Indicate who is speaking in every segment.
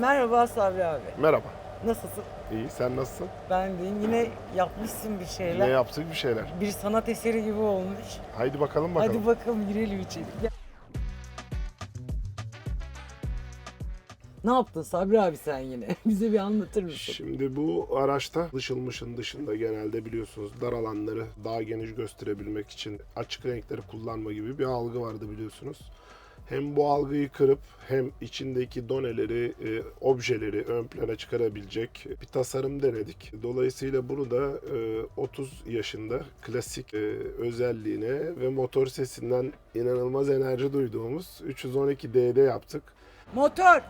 Speaker 1: Merhaba Sabri abi.
Speaker 2: Merhaba.
Speaker 1: Nasılsın?
Speaker 2: İyi, sen nasılsın?
Speaker 1: Ben deyim. Yine yapmışsın bir şeyler.
Speaker 2: Yine yaptık bir şeyler.
Speaker 1: Bir sanat eseri gibi olmuş.
Speaker 2: Haydi bakalım bakalım.
Speaker 1: Hadi bakalım girelim içeri. Gel. Ne yaptın Sabri abi sen yine? Bize bir anlatır mısın?
Speaker 2: Şimdi bu araçta dışılmışın dışında genelde biliyorsunuz dar alanları daha geniş gösterebilmek için açık renkleri kullanma gibi bir algı vardı biliyorsunuz. Hem bu algıyı kırıp hem içindeki doneleri, e, objeleri ön plana çıkarabilecek bir tasarım denedik. Dolayısıyla bunu da e, 30 yaşında klasik e, özelliğine ve motor sesinden inanılmaz enerji duyduğumuz 312D'de yaptık.
Speaker 1: Motor!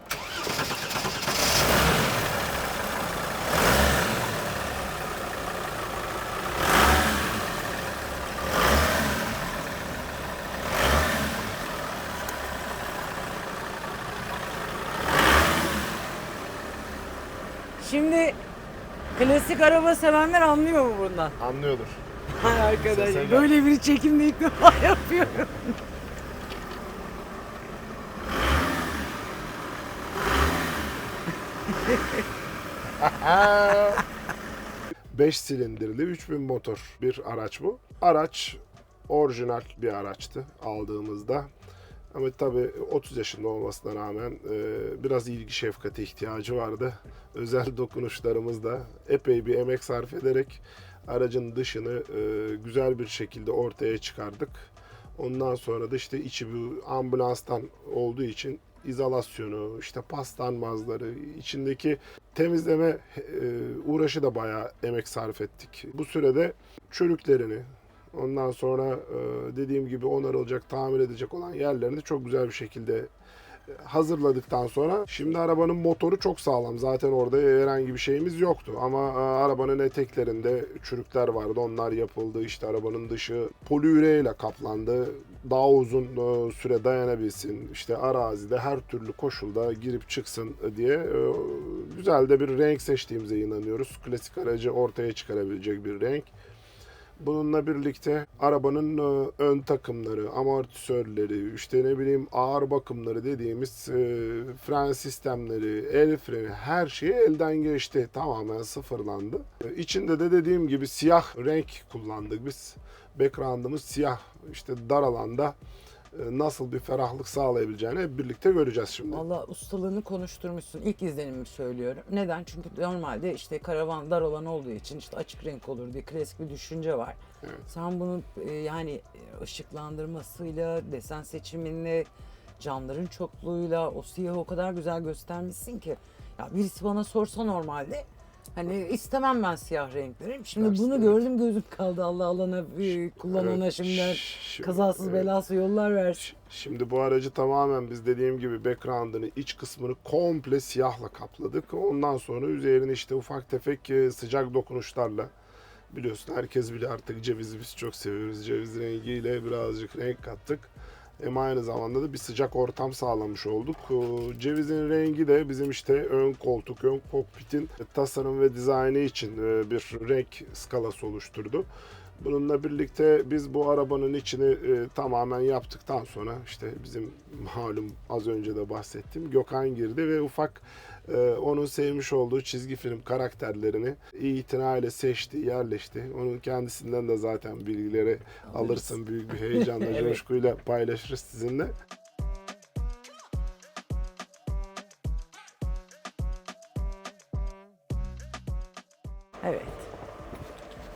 Speaker 1: Şimdi klasik araba sevenler anlıyor mu bundan?
Speaker 2: Anlıyordur.
Speaker 1: Hay arkadaş
Speaker 2: Sese gel.
Speaker 1: böyle bir çekimde ilk defa yapıyorum.
Speaker 2: Aa! 5 silindirli 3000 motor bir araç bu. Araç orijinal bir araçtı aldığımızda. Ama tabii 30 yaşında olmasına rağmen e, biraz ilgi şefkate ihtiyacı vardı. Özel dokunuşlarımızda epey bir emek sarf ederek aracın dışını e, güzel bir şekilde ortaya çıkardık. Ondan sonra da işte içi bir ambulanstan olduğu için izolasyonu, işte paslanmazları, içindeki temizleme e, uğraşı da bayağı emek sarf ettik. Bu sürede çürüklerini, ondan sonra e, dediğim gibi onarılacak, tamir edecek olan yerlerini çok güzel bir şekilde e, hazırladıktan sonra şimdi arabanın motoru çok sağlam. Zaten orada herhangi bir şeyimiz yoktu. Ama e, arabanın eteklerinde çürükler vardı. Onlar yapıldı. İşte arabanın dışı poliüreyle kaplandı. Daha uzun süre dayanabilsin. İşte arazide her türlü koşulda girip çıksın diye güzel de bir renk seçtiğimize inanıyoruz. Klasik aracı ortaya çıkarabilecek bir renk. Bununla birlikte arabanın e, ön takımları, amortisörleri, işte ne bileyim ağır bakımları dediğimiz e, fren sistemleri, el freni her şey elden geçti. Tamamen sıfırlandı. E, İçinde de dediğim gibi siyah renk kullandık biz. Background'ımız siyah. İşte dar alanda nasıl bir ferahlık sağlayabileceğini hep birlikte göreceğiz şimdi.
Speaker 1: Valla ustalığını konuşturmuşsun. İlk izlenimimi söylüyorum. Neden? Çünkü normalde işte karavan dar olan olduğu için işte açık renk olur diye klasik bir düşünce var.
Speaker 2: Evet.
Speaker 1: Sen bunun e, yani e, ışıklandırmasıyla, desen seçiminle, camların çokluğuyla o siyahı o kadar güzel göstermişsin ki. Ya birisi bana sorsa normalde hani istemem ben siyah renkleri. Şimdi
Speaker 2: Dersin,
Speaker 1: bunu gördüm gözüm kaldı. Allah alana e, kullanana
Speaker 2: Evet,
Speaker 1: şimdiden
Speaker 2: ş-
Speaker 1: kazasız
Speaker 2: evet.
Speaker 1: belası yollar versin.
Speaker 2: Şimdi bu aracı tamamen biz dediğim gibi background'ını, iç kısmını komple siyahla kapladık. Ondan sonra üzerine işte ufak tefek e, sıcak dokunuşlarla biliyorsun herkes bile artık cevizi biz çok seviyoruz. Ceviz rengiyle birazcık renk kattık. Hem aynı zamanda da bir sıcak ortam sağlamış olduk. O Cevizin rengi de bizim işte ön koltuk, ön kokpitin tasarım ve dizaynı için e, bir renk skalası oluşturdu. Bununla birlikte biz bu arabanın içini e, tamamen yaptıktan sonra işte bizim malum az önce de bahsettiğim Gökhan girdi ve ufak onun sevmiş olduğu çizgi film karakterlerini itinayla seçti, yerleşti. Onun kendisinden de zaten bilgileri alırsın büyük bir heyecanla,
Speaker 1: Evet.
Speaker 2: coşkuyla paylaşırız sizinle.
Speaker 1: Evet.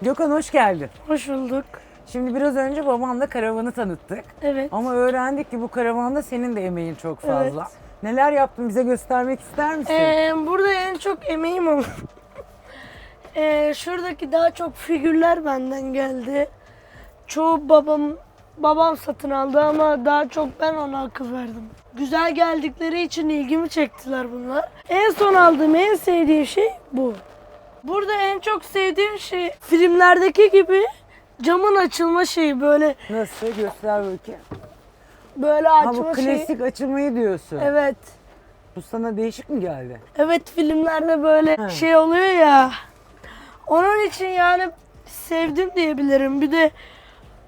Speaker 1: Gökhan hoş geldin.
Speaker 3: Hoş bulduk.
Speaker 1: Şimdi biraz önce babamla karavanı tanıttık.
Speaker 3: Evet.
Speaker 1: Ama öğrendik ki bu karavanda senin de emeğin çok fazla.
Speaker 3: Evet.
Speaker 1: Neler yaptın bize göstermek ister misin?
Speaker 3: Ee, burada en çok emeğim ama ee, şuradaki daha çok figürler benden geldi. Çoğu babam babam satın aldı ama daha çok ben ona akıl verdim. Güzel geldikleri için ilgimi çektiler bunlar. En son aldığım en sevdiğim şey bu. Burada en çok sevdiğim şey filmlerdeki gibi camın açılma şeyi böyle
Speaker 1: Nasıl? Göster bakayım.
Speaker 3: Böyle
Speaker 1: Ha
Speaker 3: açma
Speaker 1: bu
Speaker 3: şeyi.
Speaker 1: klasik açılmayı diyorsun.
Speaker 3: Evet.
Speaker 1: Bu sana değişik mi geldi?
Speaker 3: Evet filmlerde böyle
Speaker 1: He.
Speaker 3: şey oluyor ya. Onun için yani sevdim diyebilirim. Bir de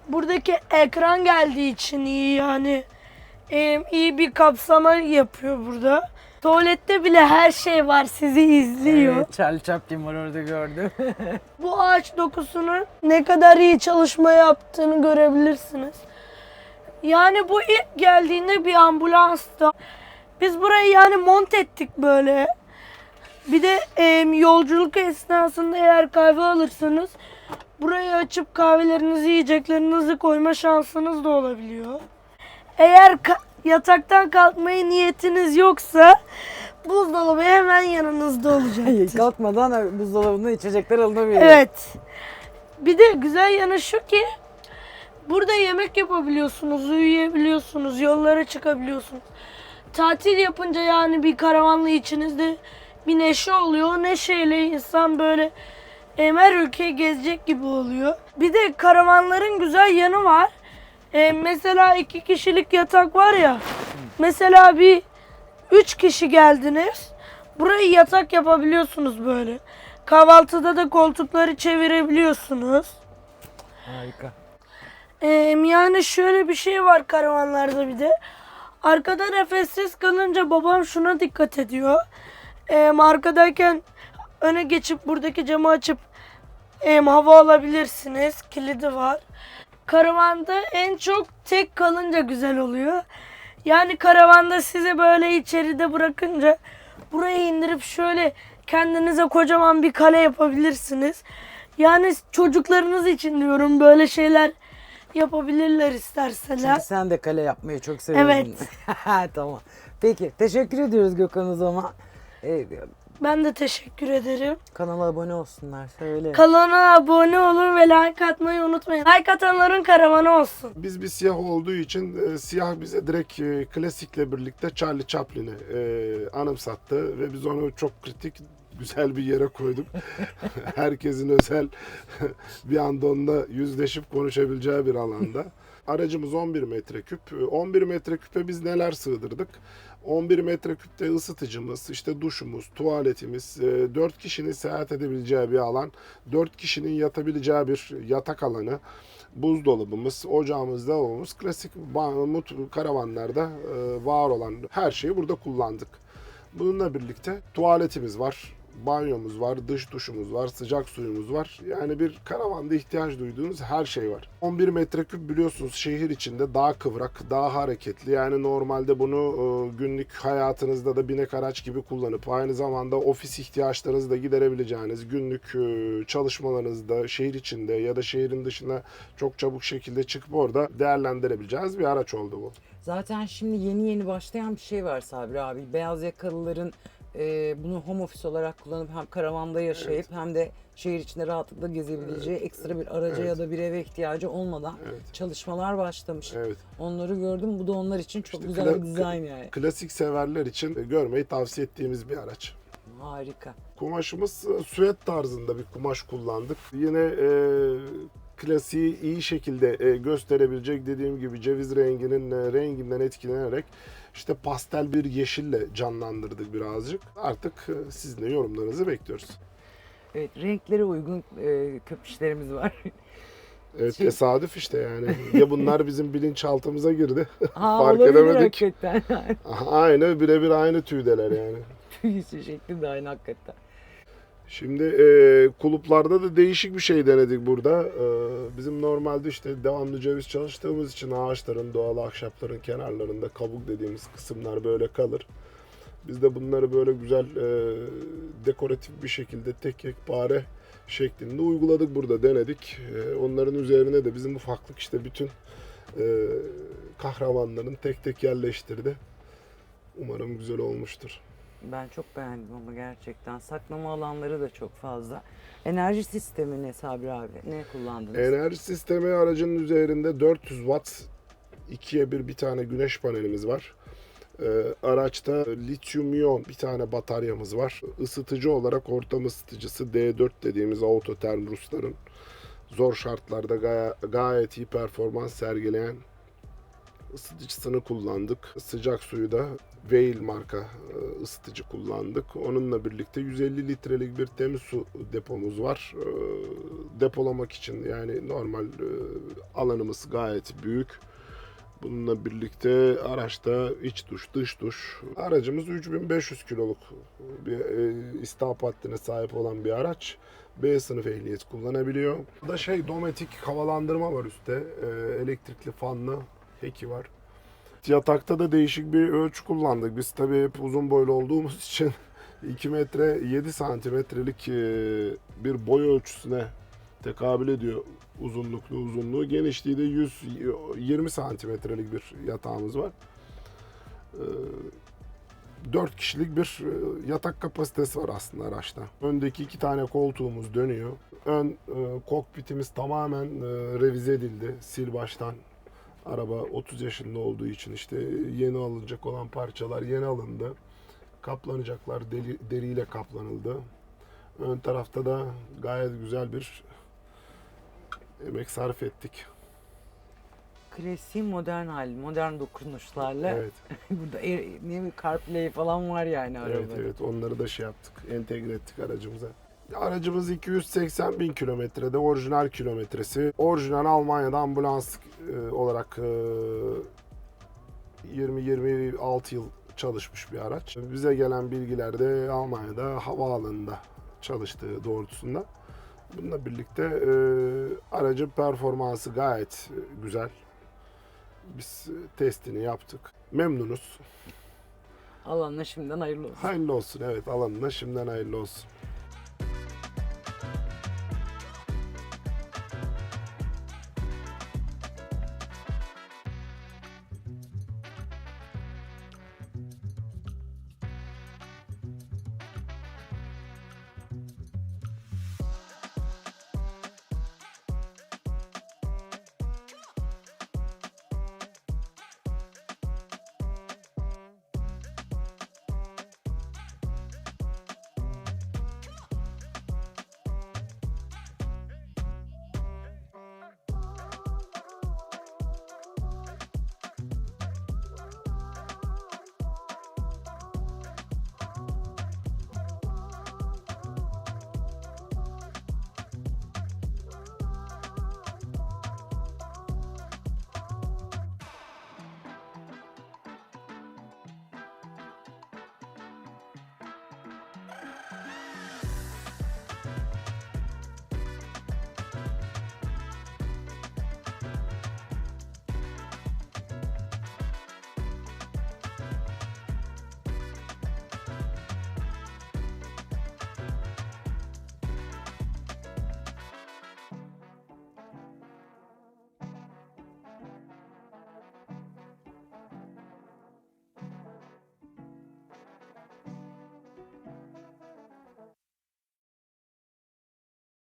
Speaker 3: buradaki ekran geldiği için iyi yani. iyi bir kapsama yapıyor burada. Tuvalette bile her şey var sizi izliyor.
Speaker 1: Evet, Charlie Chaplin var orada gördüm.
Speaker 3: Bu ağaç dokusunun ne kadar iyi çalışma yaptığını görebilirsiniz. Yani bu ilk geldiğinde bir ambulansta. Biz burayı yani mont ettik böyle. Bir de em, yolculuk esnasında eğer kahve alırsanız burayı açıp kahvelerinizi, yiyeceklerinizi koyma şansınız da olabiliyor. Eğer ka- yataktan kalkmaya niyetiniz yoksa buzdolabı hemen yanınızda olacaktır.
Speaker 1: Kalkmadan buzdolabından içecekler alınabiliyor.
Speaker 3: Evet. Bir de güzel yanı şu ki burada yemek yapabiliyorsunuz, uyuyabiliyorsunuz, yollara çıkabiliyorsunuz. Tatil yapınca yani bir karavanla içinizde bir neşe oluyor. O neşeyle insan böyle em, her ülkeyi gezecek gibi oluyor. Bir de karavanların güzel yanı var. E, mesela iki kişilik yatak var ya. Mesela bir üç kişi geldiniz. Burayı yatak yapabiliyorsunuz böyle. Kahvaltıda da koltukları çevirebiliyorsunuz.
Speaker 1: Harika.
Speaker 3: Ee, yani şöyle bir şey var karavanlarda bir de. Arkada nefessiz kalınca babam şuna dikkat ediyor. Ee, arkadayken öne geçip buradaki camı açıp em, hava alabilirsiniz. Kilidi var. Karavanda en çok tek kalınca güzel oluyor. Yani karavanda sizi böyle içeride bırakınca buraya indirip şöyle kendinize kocaman bir kale yapabilirsiniz. Yani çocuklarınız için diyorum böyle şeyler yapabilirler isterseler.
Speaker 1: Çünkü sen de kale yapmayı çok seviyorsun.
Speaker 3: Evet.
Speaker 1: tamam. Peki teşekkür ediyoruz Gökhan o zaman. Ee,
Speaker 3: Ben de teşekkür ederim.
Speaker 1: kanala abone olsunlar söyle.
Speaker 3: Kanala abone olun ve like atmayı unutmayın. Like atanların karavanı olsun.
Speaker 2: Biz bir siyah olduğu için e, siyah bize direkt e, klasikle birlikte Charlie Chaplin'i e, anımsattı ve biz onu çok kritik güzel bir yere koyduk. Herkesin özel bir anda onunla yüzleşip konuşabileceği bir alanda. Aracımız 11 metreküp. 11 metreküpe biz neler sığdırdık? 11 metreküpte ısıtıcımız, işte duşumuz, tuvaletimiz, 4 kişinin seyahat edebileceği bir alan, 4 kişinin yatabileceği bir yatak alanı, buzdolabımız, ocağımız, lavabomuz, klasik ba- mut- karavanlarda e, var olan her şeyi burada kullandık. Bununla birlikte tuvaletimiz var, banyomuz var, dış duşumuz var, sıcak suyumuz var. Yani bir karavanda ihtiyaç duyduğunuz her şey var. 11 metreküp biliyorsunuz şehir içinde daha kıvrak, daha hareketli. Yani normalde bunu e, günlük hayatınızda da binek araç gibi kullanıp aynı zamanda ofis ihtiyaçlarınızı da giderebileceğiniz günlük e, çalışmalarınızda şehir içinde ya da şehrin dışına çok çabuk şekilde çıkıp orada değerlendirebileceğiniz bir araç oldu bu.
Speaker 1: Zaten şimdi yeni yeni başlayan bir şey var Sabri abi. Beyaz yakalıların e, bunu home office olarak kullanıp hem karavanda yaşayıp hem de şehir içinde rahatlıkla gezebileceği ekstra bir araca
Speaker 2: Evet.
Speaker 1: ya da bir eve ihtiyacı olmadan
Speaker 2: Evet.
Speaker 1: çalışmalar başlamış.
Speaker 2: Evet.
Speaker 1: Onları gördüm. Bu da onlar için çok
Speaker 2: İşte
Speaker 1: güzel bir dizayn yani.
Speaker 2: Klasik severler için e, görmeyi tavsiye ettiğimiz bir araç.
Speaker 1: Harika.
Speaker 2: Kumaşımız e, süet tarzında bir kumaş kullandık. Yine e, klasiği iyi şekilde e, gösterebilecek dediğim gibi ceviz renginin renginden etkilenerek işte pastel bir yeşille canlandırdık birazcık. Artık e, sizin de yorumlarınızı bekliyoruz.
Speaker 1: Evet renklere uygun e, köpüşlerimiz var.
Speaker 2: Evet
Speaker 1: Şey-
Speaker 2: tesadüf işte yani. Ya bunlar bizim bilinçaltımıza girdi.
Speaker 1: Aa,
Speaker 2: Fark edemedik.
Speaker 1: hakikaten.
Speaker 2: aynı birebir aynı tüydeler yani.
Speaker 1: Tüyüsü şekli de aynı hakikaten.
Speaker 2: Şimdi e, kulüplerde de değişik bir şey denedik burada. E, bizim normalde işte devamlı ceviz çalıştığımız için ağaçların, doğal ahşapların kenarlarında kabuk dediğimiz kısımlar böyle kalır. Biz de bunları böyle güzel e, dekoratif bir şekilde tek yekpare şeklinde uyguladık burada denedik. E, onların üzerine de bizim ufaklık işte bütün e, kahramanların tek tek yerleştirdi. Umarım güzel olmuştur.
Speaker 1: Ben çok beğendim ama gerçekten. Saklama alanları da çok fazla. Enerji sistemi ne Sabri abi? Ne kullandınız?
Speaker 2: Enerji sistemi aracının üzerinde 400 watt ikiye bir bir tane güneş panelimiz var. Ee, araçta lityum iyon bir tane bataryamız var. Isıtıcı olarak ortam ısıtıcısı D4 dediğimiz Autoterm Rusların zor şartlarda gaya- gayet iyi performans sergileyen ısıtıcısını kullandık. Sıcak suyu da Veil marka e, ısıtıcı kullandık. Onunla birlikte 150 litrelik bir temiz su depomuz var. E, Depolamak için yani normal e, alanımız gayet büyük. Bununla birlikte araçta iç duş, dış duş. Aracımız 3500 kiloluk bir istihap haddine sahip olan bir araç. B sınıf ehliyet kullanabiliyor. Burada şey dometik havalandırma var üstte. Elektrikli fanlı heki var. Yatakta da değişik bir ölçü kullandık. Biz tabii hep uzun boylu olduğumuz için 2 metre 7 santimetrelik e, bir boy ölçüsüne tekabül ediyor uzunluklu uzunluğu. Genişliği de 120 santimetrelik bir yatağımız var. 4 kişilik bir e, yatak kapasitesi var aslında araçta. Öndeki iki tane koltuğumuz dönüyor. Ön e, kokpitimiz tamamen e, revize edildi. Sil baştan araba 30 yaşında olduğu için işte yeni alınacak olan parçalar yeni alındı. Kaplanacaklar deri, deriyle kaplanıldı. Ön tarafta da gayet güzel bir emek sarf ettik.
Speaker 1: Klasiğin modern hali, modern dokunuşlarla.
Speaker 2: Evet,
Speaker 1: Burada air, ne bir CarPlay falan var yani arabada.
Speaker 2: evet, evet. Onları da şey yaptık, entegre ettik aracımıza. Aracımız 280 bin kilometrede orijinal kilometresi. Orijinal Almanya'da ambulans e, olarak e, 20-26 yıl çalışmış bir araç. Bize gelen bilgilerde Almanya'da havaalanında çalıştığı doğrultusunda. Bununla birlikte e, aracın performansı gayet e, güzel. Biz e, testini yaptık. Memnunuz.
Speaker 1: Alanına şimdiden hayırlı olsun.
Speaker 2: Hayırlı olsun evet alanına şimdiden hayırlı olsun.